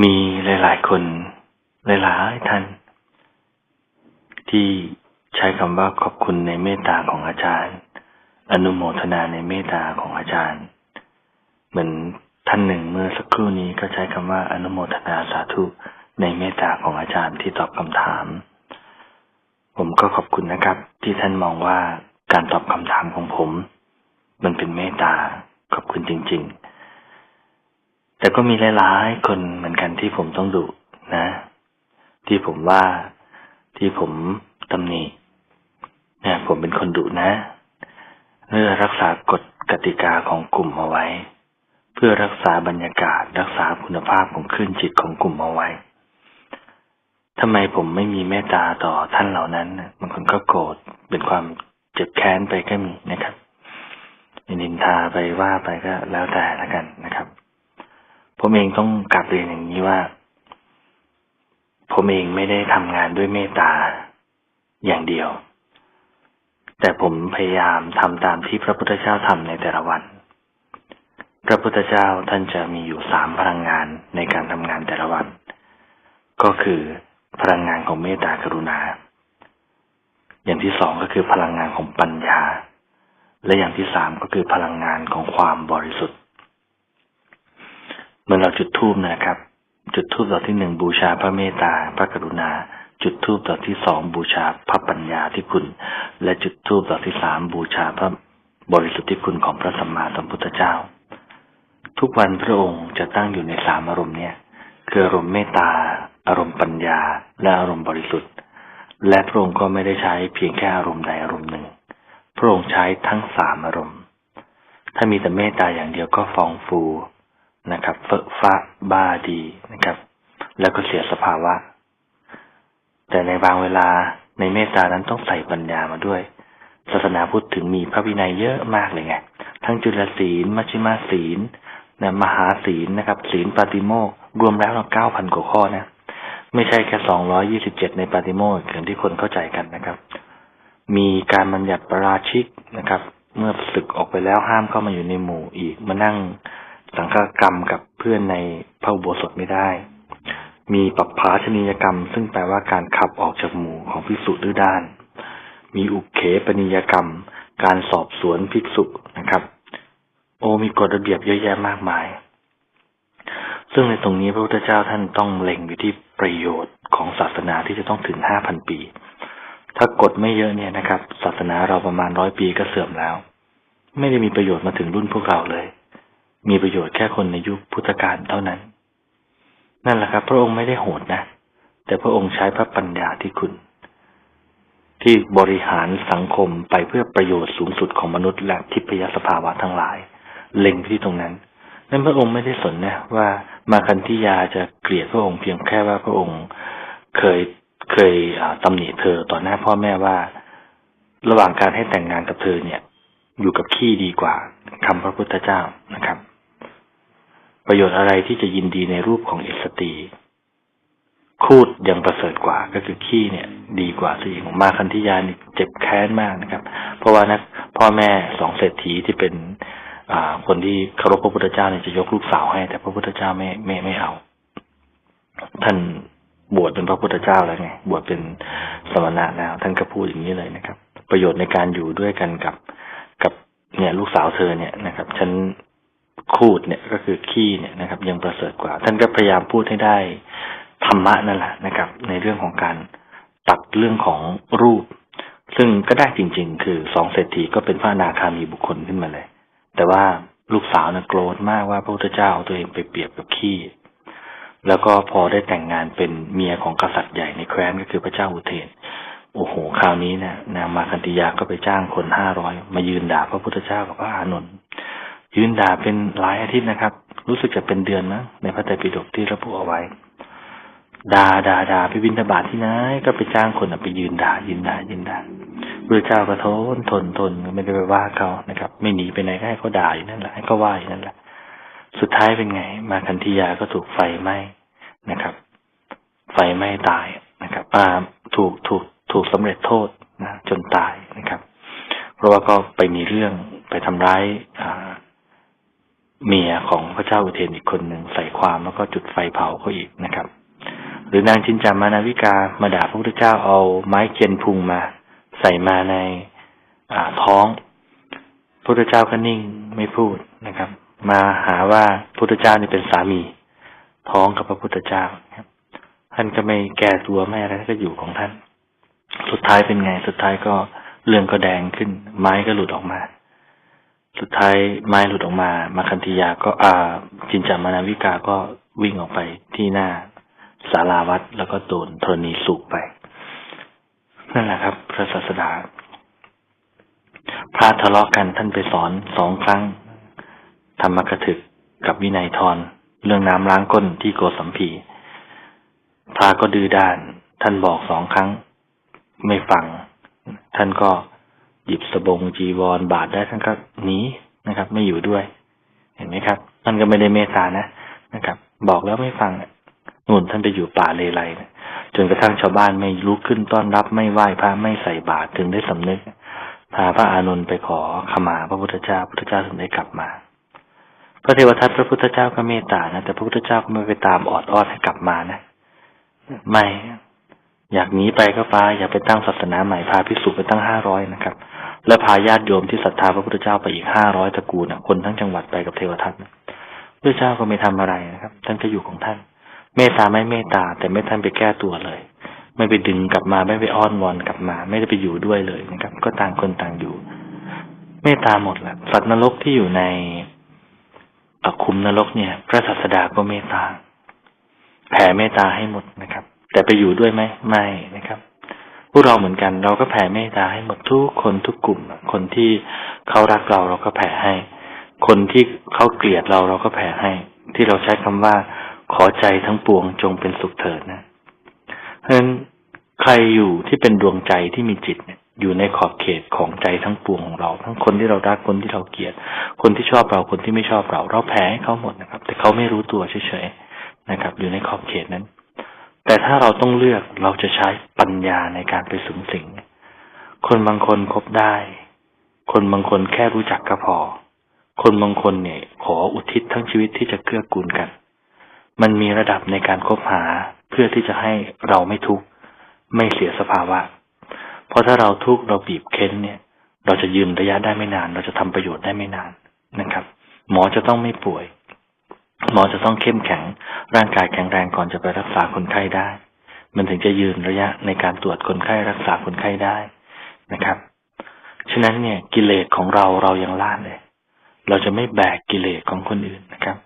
มีหลาย ๆ คน หลายๆท่าน ที่ใช้คำว่าขอบคุณในเมตตาของอาจารย์ อนุโมทนาในเมตตาของอาจารย์ เหมือนท่านหนึ่งเมื่อสักครู่นี้ก็ใช้คำว่าอนุโมทนาสาธุในเมตตาของอาจารย์ที่ตอบคำถาม ผมก็ขอบคุณนะครับ ที่ท่านมองว่าการตอบคำถามของผม มันเป็นเมตตาขอบคุณจริง ๆ แต่ก็มีหลายๆคนเหมือนกันที่ผมต้องดุนะ ที่ผมว่าที่ผมตำหนิเนี่ยผมเป็นคนดุนะเพื่อรักษากฎกติกาของกลุ่มเอาไว้ เพื่อรักษาบรรยากาศ รักษาคุณภาพของคลื่นจิตของกลุ่มเอาไว้ทำไมผมไม่มีเมตตาต่อท่านเหล่านั้นบางคนก็โกรธเป็นความเจ็บแค้นไปก็มีนะครับนินทาไปว่าไปก็แล้วแต่ละกันนะครับ ผมเองต้องกลับเรียนอย่างนี้ว่า ผมเองไม่ได้ทำงานด้วยเมตตาอย่างเดียว แต่ผมพยายามทำตามที่พระพุทธเจ้าทำในแต่ละวัน พระพุทธเจ้าท่านจะมีอยู่สามพลังงานในการทำงานแต่ละวัน ก็คือพลังงานของเมตตากรุณา อย่างที่สองก็คือพลังงานของปัญญา และอย่างที่สามก็คือพลังงานของความบริสุทธิ์ เมื่อเราจุดธูปนะครับ จุดธูปดอกที่หนึ่งบูชาพระเมตตา พระกรุณา จุดธูปดอกที่สองบูชาพระปัญญาที่คุณ และจุดธูปดอกที่สามบูชาพระบริสุทธิ์ที่คุณของพระสัมมาสัมพุทธเจ้า ทุกวันพระองค์จะตั้งอยู่ในสามอารมณ์เนี่ยคืออารมณ์เมตตา อารมณ์ปัญญา และอารมณ์บริสุทธิ์ และพระองค์ก็ไม่ได้ใช้เพียงแค่อารมณ์ใดอารมณ์หนึ่ง พระองค์ใช้ทั้งสามอารมณ์ ถ้ามีแต่เมตตาอย่างเดียวก็ฟองฟู นะครับเฟะฟ้าบ้าดีนะครับ แล้วก็เสียสภาวะ แต่ในบางเวลาในเมตตานั้นต้องใส่ปัญญามาด้วย ศาสนาพุทธถึงมีพระวินัยเยอะมากเลยไง ทั้งจุลศีล มัชฌิมาศีลนะมหาศีลนะครับ ศีลปาติโมกรวมแล้วเราเก้าพันกว่าข้อนะ ไม่ใช่แค่สองร้อยี่สิบเจ็ดในปาติโมกอย่างที่คนเข้าใจกันนะครับ มีการบัญญัติประราชิกนะครับ เมื่อศึกออกไปแล้วห้ามเข้ามาอยู่ในหมู่อีกมานั่ง สังฆกรรมกับเพื่อนในพระอุโบสถไม่ได้ มีปัปภาชนียกรรม ซึ่งแปลว่าการขับออกจากหมู่ของภิกษุดื้อด้าน มีอุเขปนิยกรรม การสอบสวนภิกษุนะครับ โอ้มีกฎระเบียบเยอะแยะมากมาย ซึ่งในตรงนี้พระพุทธเจ้าท่านต้องเล็งอยู่ที่ประโยชน์ของศาสนาที่จะต้องถึงห้าพันปี ถ้ากฎไม่เยอะเนี่ยนะครับ ศาสนาเราประมาณร้อยปีก็เสื่อมแล้ว ไม่ได้มีประโยชน์มาถึงรุ่นพวกเราเลย มีประโยชน์แค่คนในยุคพุทธกาลเท่านั้น นั่นแหละครับ พระองค์ไม่ได้โหดนะ แต่พระองค์ใช้พระปัญญาที่คุณ ที่บริหารสังคมไปเพื่อประโยชน์สูงสุดของมนุษย์และทิพยสภาวะทั้งหลาย เล็งที่ตรงนั้นนั้นพระองค์ไม่ได้สนนะว่ามาคันธิยาจะเกลียดพระองค์เพียงแค่ว่าพระองค์เคยเคยตำหนิเธอต่อหน้าพ่อแม่ว่า ระหว่างการให้แต่งงานกับเธอเนี่ย อยู่กับขี้ดีกว่าคำพระพุทธเจ้านะครับ ประโยชน์อะไรที่จะยินดีในรูปของเอสตีคูดยังประเสริฐกว่าก็คือขี้เนี่ย ดีกว่าสิของมาคันธิยานี่เจ็บแค้นมากนะครับ เพราะว่านักพ่อแม่สองเศรษฐีที่เป็นคนที่เคารพพระพุทธเจ้าเนี่ยจะยกลูกสาวให้ แต่พระพุทธเจ้าไม่ไม่ไม่เอา ท่านบวชเป็นพระพุทธเจ้าแล้วไงบวชเป็นสมณะแล้ว ท่านก็พูดอย่างนี้เลยนะครับ ประโยชน์ในการอยู่ด้วยกันกับกับเนี่ยลูกสาวเธอเนี่ยนะครับ ฉัน คูดเนี่ยก็คือขี้เนี่ยนะครับ ยังประเสริฐกว่า ท่านก็พยายามพูดให้ได้ธรรมะนั่นแหละนะครับ ในเรื่องของการตัดเรื่องของรูป ซึ่งก็ได้จริง ๆ คือสองเศรษฐีก็เป็นพระอนาคามีบุคคลขึ้นมาเลย แต่ว่าลูกสาวน่ะโกรธมากว่าพระพุทธเจ้าเอาตัวเองไปเปรียบกับขี้แล้วก็พอได้แต่งงานเป็นเมียของกษัตริย์ใหญ่ในแคว้นก็คือพระเจ้าอุเทน โอ้โห คราวนี้เนะนางมาคันติยาก็ไปจ้างคนห้าร้อยมายืนด่าพระพุทธเจ้ากับพระอานนท์ ยืนด่าเป็นหลายอาทิตย์นะครับ รู้สึกจะเป็นเดือนนะในพระไตรปิฎกที่ระบุเอาไว้ด่าด่าด่าไปบินทบาทที่ไหนก็ไปจ้างคนไปยืนด่ายืนด่ายืนด่าพระเจ้าก็ทนทนทนไม่ได้ไปว่าเขานะครับ ไม่หนีไปไหนก็ให้เขาด่าอยู่นั่นแหละให้เขาว่าอยู่นั่นแหละ สุดท้ายเป็นไง มาคันธียาก็ถูกไฟไหม้นะครับ ไฟไหม้ตายนะครับอ่าถูกถูกถูกสำเร็จโทษนะจนตายนะครับ เพราะว่าก็ไปมีเรื่องไปทำร้ายอ่า เมียของพระเจ้าอุเทนอีกคนหนึ่งใส่ความแล้วก็จุดไฟเผาเขาอีกนะครับ หรือนางจินจามานาวิกามาด่าพระพุทธเจ้าเอาไม้เคียนพุงมา ใส่มาในาท้องพระพุทธเจ้าก็นิ่งไม่พูดนะครับ มาหาว่าพระพุทธเจ้านี่เป็นสามี ท้องกับพระพุทธเจ้าครับ ท่านก็ไม่แก้ตัวไม่อะไรท่านก็อยู่ของท่าน สุดท้ายเป็นไงสุดท้ายก็เรื่องก็แดงขึ้น ไม้ก็หลุดออกมา สุดท้ายไม้หลุดออกมา มาคันธียาก็อ่าจินจามานาวิกาก็วิ่งออกไปที่หน้าศาลาวัดแล้วก็โดนธรณีสูบไป นั่นแหละครับ พระศาสดา พระทะเลาะกันท่านไปสอนสองครั้ง ธรรมกถึกกับวินัยทรเรื่องน้ำล้างก้นที่โกสัมพีพระก็ดื้อด้าน ท่านบอกสองครั้ง ไม่ฟัง ท่านก็ หยิบสบงจีวรบาทได้ท่านก็หนีนะครับ ไม่อยู่ด้วย เห็นไหมครับท่านก็ไม่ได้เมตตานะนะครับ บอกแล้วไม่ฟังนู่นท่านไปอยู่ป่าเลไลนะจนกระทั่งชาวบ้านไม่ลุกขึ้นต้อนรับไม่ไหว้พระไม่ใส่บาตรถึงได้สำนึกพาพระอานนท์ไปขอขมาพระพุทธเจ้าพระพุทธเจ้าถึงได้กลับมา พระเทวทัตพระพุทธเจ้าก็เมตตานะแต่พระพุทธเจ้าก็ไม่ไปตามออดอ้อนให้กลับมานะ ไม่ อยากหนีไปก็ไปอยากไปตั้งศาสนาใหม่พาพิสุไปตั้งห้าร้อยนะครับ แล้วพาญาติโยมที่ศรัทธาพระพุทธเจ้าไปอีกห้าร้อยตระกูลนะคนทั้งจังหวัดไปกับเทวทัตนะพระเจ้าก็ไม่ทำอะไรนะครับ ท่านก็อยู่ของท่าน เมตตาไม่เมตตา แต่ไม่ท่านไปแก้ตัวเลย ไม่ไปดึงกลับมาไม่ไปอ้อนวอนกลับมา ไม่ได้ไปอยู่ด้วยเลยนะครับ ก็ต่างคนต่างอยู่ เมตตาหมดแหละสัตว์นรกที่อยู่ในอคุมนรกเนี่ย พระศาสดาก็เมตตาแผ่เมตตาให้หมดนะครับ แต่ไปอยู่ด้วยไหมไม่นะครับ พวกเราเหมือนกัน เราก็แผ่เมตตาให้หมดทุกคนทุกกลุ่ม คนที่เขารักเราเราก็แผ่ให้ คนที่เขาเกลียดเราเราก็แผ่ให้ ที่เราใช้คำว่า ขอใจทั้งปวงจงเป็นสุขเถิดนะเพราะฉะนั้นใครอยู่ที่เป็นดวงใจที่มีจิตเนี่ยอยู่ในขอบเขตของใจทั้งปวงของเรา ทั้งคนที่เรารักคนที่เราเกลียด คนที่ชอบเราคนที่ไม่ชอบเรา เราแผ่ให้เขาหมดนะครับ แต่เขาไม่รู้ตัวเฉยๆนะครับ อยู่ในขอบเขตนั้น แต่ถ้าเราต้องเลือกเราจะใช้ปัญญาในการไปสูงสิง คนบางคนคบได้ คนบางคนแค่รู้จักก็พอ คนบางคนเนี่ย ขออุทิศทั้งชีวิตที่จะเกื้อกูลกัน มันมีระดับในการคบหาเพื่อที่จะให้เราไม่ทุกข์ไม่เสียสภาวะ เพราะถ้าเราทุกข์เราบีบเค้นเนี่ย เราจะยืนระยะได้ไม่นาน เราจะทำประโยชน์ได้ไม่นานนะครับ หมอจะต้องไม่ป่วย หมอจะต้องเข้มแข็ง ร่างกายแข็งแรงก่อนจะไปรักษาคนไข้ได้ มันถึงจะยืนระยะในการตรวจคนไข้รักษาคนไข้ได้นะครับ ฉะนั้นเนี่ยกิเลสของเราเรายังล่าเลย เราจะไม่แบกกิเลสของคนอื่นนะครับ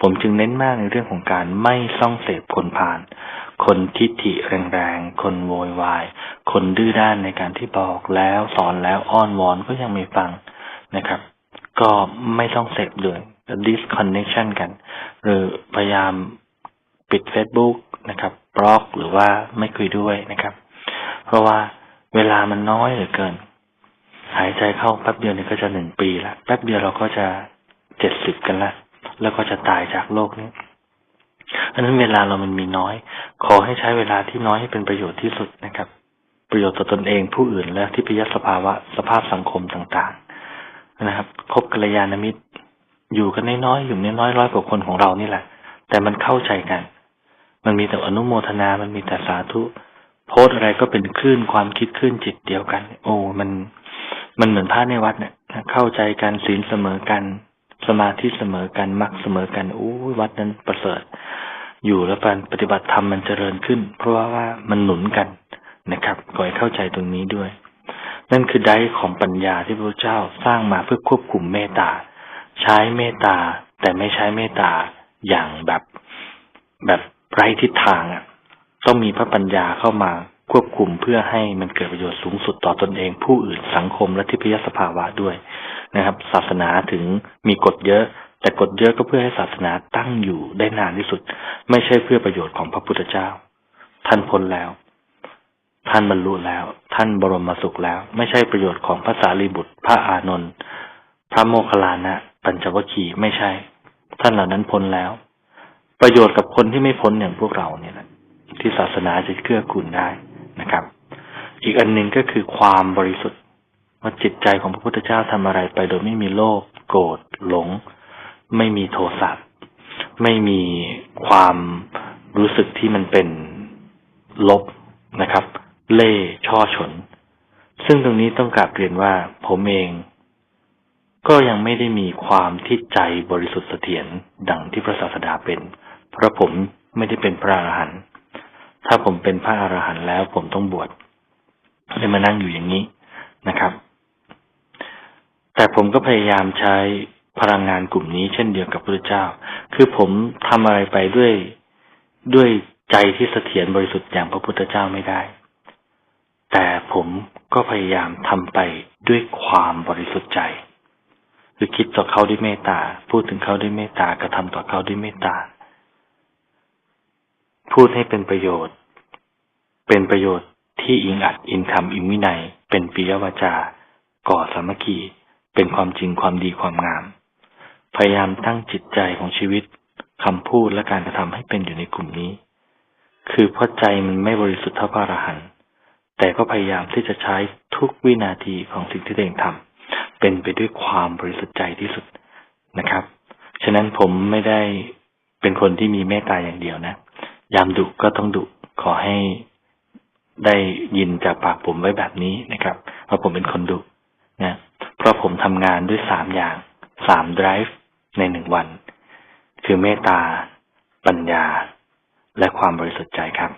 ผมจึงเน้นมากในเรื่องของการไม่ซ่องเสพคนพาลคนทิฏฐิแรงๆ คนโวยวาย คนดื้อด้านในการที่บอกแล้วสอนแล้วอ้อนวอนก็ยังไม่ฟังนะครับ ก็ไม่ต้องเสพเลย disconnection กัน หรือพยายาม ปิด Facebook นะครับบล็อกหรือว่าไม่คุยด้วยนะครับ เพราะว่าเวลามันน้อยเหลือเกิน หายใจเข้าแป๊บเดียวนี่ก็จะหนึ่งปีละแป๊บเดียวเราก็จะเจ็ดสิบกันละแล้วก็จะตายจากโลกนี้อันนั้นเวลาเรามันมีน้อย ขอให้ใช้เวลาที่น้อยให้เป็นประโยชน์ที่สุดนะครับ ประโยชน์ต่อตนเองผู้อื่นและที่พยสภาวะสภาพสังคมต่างๆ นะครับ คบกัลยาณมิตร อยู่กันน้อยๆอยู่น้อยๆร้อยกว่าคนของเรานี่แหละ แต่มันเข้าใจกัน มันมีแต่อนุโมทนา มันมีแต่สาธุ โพสอะไรก็เป็นคลื่นความคิดคลื่นจิตเดียวกัน โอ้ มัน มันเหมือนพระในวัดเนี่ยเข้าใจกันศีลเสมอกัน สมาธิเสมอกันมรรคเสมอกันอู้วัดนั้นประเสริฐ อยู่แล้วการปฏิบัติธรรมมันเจริญขึ้น เพราะว่าว่ามันหนุนกันนะครับขอให้เข้าใจตรงนี้ด้วย นั่นคือได้ของปัญญาที่พระเจ้าสร้างมาเพื่อควบคุมเมตตา ใช้เมตตาแต่ไม่ใช้เมตตาอย่างแบบแบบ ไร้ทิศทางอะต้องมีพระปัญญาเข้ามาควบคุมเพื่อให้มันเกิดประโยชน์สูงสุดต่อตอนเอง ผู้อื่นสังคมและทิพยสภาวะด้วยนะครับ ศาสนาถึงมีกฎเยอะ แต่กฎเยอะก็เพื่อให้ศาสนาตั้งอยู่ได้นานที่สุด ไม่ใช่เพื่อประโยชน์ของพระพุทธเจ้า ท่านพ้นแล้ว ท่านบรรลุแล้ว ท่านบรมสุขแล้ว ไม่ใช่ประโยชน์ของพระสารีบุตร พระอานนท์พระโมคคัลลานะปัญจวัคคีย์ไม่ใช่ ท่านเหล่านั้นพ้นแล้ว ประโยชน์กับคนที่ไม่พ้นอย่างพวกเราเนี่ยแหละที่ศาสนาจะเกื้อกูลได้นะครับ อีกอันหนึ่งก็คือความบริสุทธิ์ว่าจิตใจของพระพุทธเจ้าทำอะไรไปโดยไม่มีโลภโกรธหลง ไม่มีโทสะไม่มีความรู้สึกที่มันเป็นลบนะครับ เล่ช่อฉน ซึ่งตรงนี้ต้องกราบเรียนว่าผมเอง ก็ยังไม่ได้มีความที่ใจบริสุทธิ์เสถียรดังที่พระศาสดาเป็น เพราะผมไม่ได้เป็นพระอรหันต์ถ้าผมเป็นพระอรหันต์แล้ว ผมต้องบวชเลยมานั่งอยู่อย่างนี้นะครับ แต่ผมก็พยายามใช้พลังงานกลุ่มนี้เช่นเดียวกับพระเจ้า คือผมทำอะไรไปด้วยด้วยใจที่เสถียรบริสุทธิ์อย่างพระพุทธเจ้าไม่ได้ แต่ผมก็พยายามทำไปด้วยความบริสุทธิ์ใจ คือคิดต่อเขาด้วยเมตตา พูดถึงเขาด้วยเมตตากระทำต่อเขาด้วยเมตตา พูดให้เป็นประโยชน์ เป็นประโยชน์ที่อิงอัดอินคำอิงวินัย เป็นปิยวาจา ก่อสามัคคีเป็นความจริงความดีความงาม พยายามตั้งจิตใจของชีวิตคำพูดและการกระทำให้เป็นอยู่ในกลุ่มนี้ คือเพราะใจมันไม่บริสุทธิ์เท่าพระอรหันต์แต่ก็พยายามที่จะใช้ทุกวินาทีของสิ่งที่ตัวเองทำเป็นไปด้วยความบริสุทธิ์ใจที่สุดนะครับ ฉะนั้นผมไม่ได้เป็นคนที่มีเมตตาอย่างเดียวนะ ยามดุก็ต้องดุขอให้ได้ยินจากปากผมไว้แบบนี้นะครับว่าผมเป็นคนดุนะเพราะผมทำงานด้วยสามอย่างสาม drive ในหนึ่งวัน คือเมตตา ปัญญา และความบริสุทธิ์ใจครับ